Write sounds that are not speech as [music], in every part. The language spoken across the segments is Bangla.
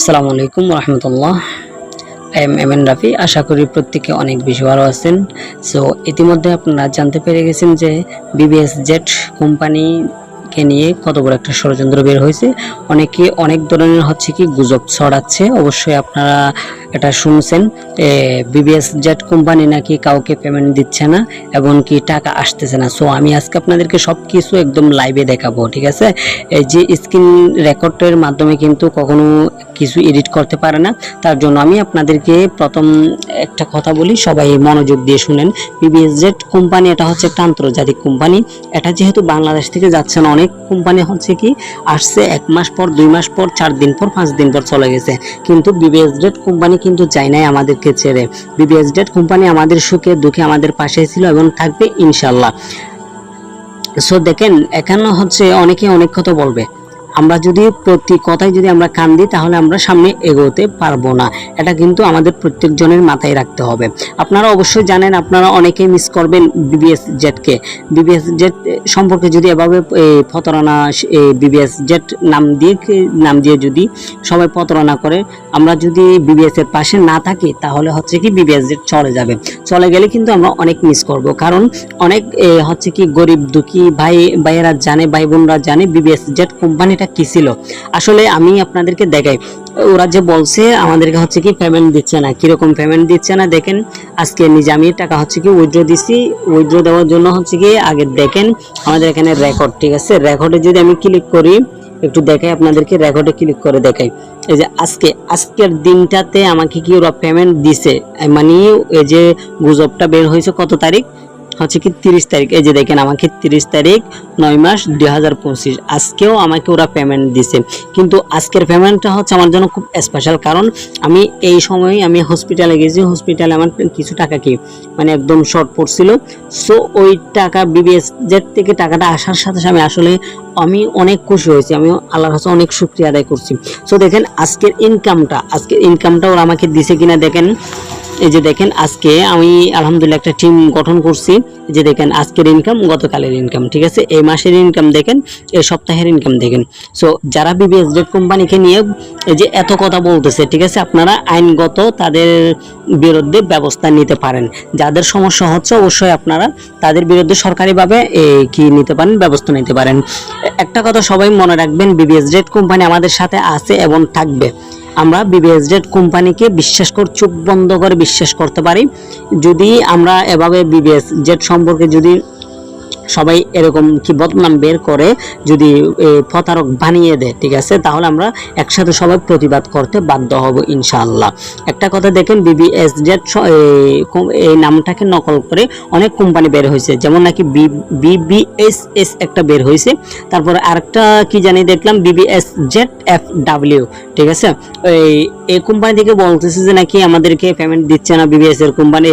আসসালামু আলাইকুম রহমতুল্লাহ। এম এম এন রাফি আশা করি প্রত্যেকে অনেক বেশি ভালো আছেন। সো ইতিমধ্যে আপনারা জানতে পেরে গেছেন যে বিবিএস জেট কোম্পানিকে নিয়ে কত বড় একটা ষড়যন্ত্র বের হয়েছে। অনেকে অনেক ধরনের হচ্ছে কি গুজব ছড়াচ্ছে। অবশ্যই আপনারা এটা শুনছেন। বিবিএস জেট কোম্পানি নাকি কাউকে পেমেন্ট দিচ্ছে না এবং কি টাকা আসতেছে না। সো আমি আজকে আপনাদেরকে সব কিছু একদম লাইভে দেখাবো, ঠিক আছে? এই যে স্ক্রিন রেকর্ডের মাধ্যমে কিন্তু কখনো কিছু এডিট করতে পারে না। তার জন্য আমি আপনাদেরকে প্রথম একটা কথা বলি, সবাই মনোযোগ দিয়ে শুনেন। বিবিএস জেট কোম্পানি, এটা হচ্ছে একটা আন্তর্জাতিক কোম্পানি। এটা যেহেতু বাংলাদেশ থেকে যাচ্ছে না অনেক কোম্পানি হচ্ছে কি, আসছে এক মাস পর, দুই মাস পর, চার দিন পর, পাঁচ দিন পর চলে গেছে। কিন্তু বিবিএস ডেট কোম্পানি কিন্তু চাই নাই আমাদেরকে ছেড়ে। বিবিএস ডেট কোম্পানি আমাদের সুখে, দুঃখে আমাদের পাশে ছিল এবং থাকবে ইনশাল্লাহ সো দেখেন, এখানে হচ্ছে অনেকে অনেক কথা বলবে। আমরা যদি প্রতি কথায় যদি আমরা কান দিই, তাহলে আমরা সামনে এগোতে পারব না। এটা কিন্তু আমাদের প্রত্যেকজনের মাথায় রাখতে হবে। আপনারা অবশ্যই জানেন, আপনারা অনেকেই মিস করবেন বিবিএস জেটকে বিবিএস জেট সম্পর্কে যদি এভাবে প্রতারণা বিবিএস জেট নাম দিয়ে নাম দিয়ে যদি সবাই প্রতারণা করে, আমরা যদি বিবিএস এর পাশে না থাকি, তাহলে হচ্ছে কি বিবিএস জেট চলে যাবে। চলে গেলে কিন্তু আমরা অনেক মিস করব। কারণ অনেক হচ্ছে কি গরিব, দুঃখী ভাই, ভাইয়েরা জানে, ভাই বোনরা জানে বিবিএস জেট কোম্পানিটা কি ছিল? আসলে আমি আপনাদেরকে দেখাই। ওরা যে বলছে, আমাদেরকে হচ্ছে কি পেমেন্ট দিচ্ছে না। কীরকম পেমেন্ট দিচ্ছে না, দেখেন। আজকে নিজে আমি টাকা হচ্ছে কি উইথড্র দিছি। উইথড্র দেওয়ার জন্য হচ্ছে কি আগে দেখেন আমাদের এখানে রেকর্ড ঠিক আছে? রেকর্ডে যদি আমি ক্লিক করি, একটু দেখাই আপনাদেরকে রেকর্ডে ক্লিক করে দেখাই। এই যে আজকে, আজকের দিনটাতে আমাকে কি ওরা পেমেন্ট দিছে? মানে এই যে গুজবটা বের হয়েছে কত তারিখ? হচ্ছে কি তিরিশ তারিখ। এই যে দেখেন আমাকে তিরিশ তারিখ নয় মাস দুই হাজার পঁচিশ। আজকেও আমাকে ওরা পেমেন্ট দিছে। কিন্তু আজকের পেমেন্টটা হচ্ছে আমার জন্য খুব স্পেশাল কারণ আমি এই সময় আমি হসপিটালে গেছি। হসপিটালে আমার কিছু টাকা কি? মানে একদম শর্ট পড়ছিল সো ওই টাকা বিবিএস জেড থেকে টাকাটা আসার সাথে সাথে আসলে আমি অনেক খুশি হয়েছি। আমি আল্লাহর কাছে অনেক শুক্রিয়া আদায় করছি। সো দেখেন আজকের ইনকামটা আজকের ইনকামটা ওরা আমাকে দিছে কিনা দেখেন। এই যে দেখেন, আজকে আমি আলহামদুলিল্লাহ একটা টিম গঠন করছি। যে দেখেন, আজকের ইনকাম গতকালের ইনকাম ঠিক আছে? এই মাসের ইনকাম দেখেন, এই সপ্তাহের ইনকাম দেখেন। সো যারা বিবিএস ডেট কোম্পানিকে নিয়ে এই যে এত কথা বলতেছে, ঠিক আছে? আপনারা আইনগত তাদের বিরুদ্ধে ব্যবস্থা নিতে পারেন। যাদের সমস্যা হচ্ছে, অবশ্যই আপনারা তাদের বিরুদ্ধে সরকারিভাবে কি নিতে পারেন, ব্যবস্থা নিতে পারেন। একটা কথা সবাই মনে রাখবেন বিবিএস ডেট কোম্পানি আমাদের সাথে আছে এবং থাকবে। আমরা বিবিএসডেড কোম্পানিকে বিশ্বাস কর, চোখ বন্ধ করে বিশ্বাস করতে পারি। যদি আমরা এভাবে বিবিএস জেড সম্পর্কে যদি সবাই এরকম কি বদনাম বের করে যদি প্রতারক বানিয়ে দেয়, ঠিক আছে? তাহলে আমরা একসাথে সবাই প্রতিবাদ করতে বাধ্য হব, ইনশাআল্লাহ। একটা কথা দেখেন বিবিএস জেড এই নামটাকে নকল করে অনেক কোম্পানি বের হয়েছে। যেমন নাকি বিবিএস এস একটা বের হয়েছে। তারপরে আরেকটা কি জানি দেখলাম বিবিএস জেড এফ ডাব্লিউ ঠিক আছে? এই এই কোম্পানি থেকে বলতেছে যে নাকি আমাদেরকে পেমেন্ট দিচ্ছে না বিবিএস এর কোম্পানি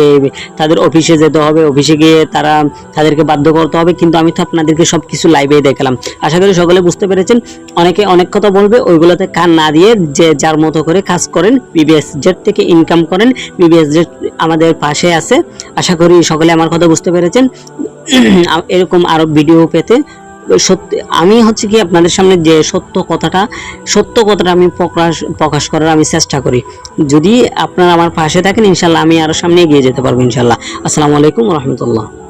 তাদের অফিসে যেতে হবে। অফিসে গিয়ে তারা তাদেরকে বাধ্য করতে হবে। কিন্তু আমি তো আপনাদেরকে সব কিছু লাইভে দেখালাম। আশা করি সকলে বুঝতে পেরেছেন। অনেকে অনেক কথা বলবে, ওইগুলোতে কান না দিয়ে যে যার মতো করে কাজ করেন বিবিএস জেড থেকে ইনকাম করেন বিবিএস জেড আমাদের পাশে আছে। আশা করি সকলে আমার কথা বুঝতে পেরেছেন। [clears throat] এরকম আরও ভিডিও পেতে। সত্যি, আমি হচ্ছে কি আপনাদের সামনে যে সত্য কথাটা সত্য কথাটা আমি প্রকাশ প্রকাশ করার আমি চেষ্টা করি। যদি আপনারা আমার পাশে থাকেন, ইনশাল্লাহ আমি আরও সামনে এগিয়ে যেতে পারব, ইনশাল্লাহ। আসসালামু আলাইকুম রহমতুল্লাহ।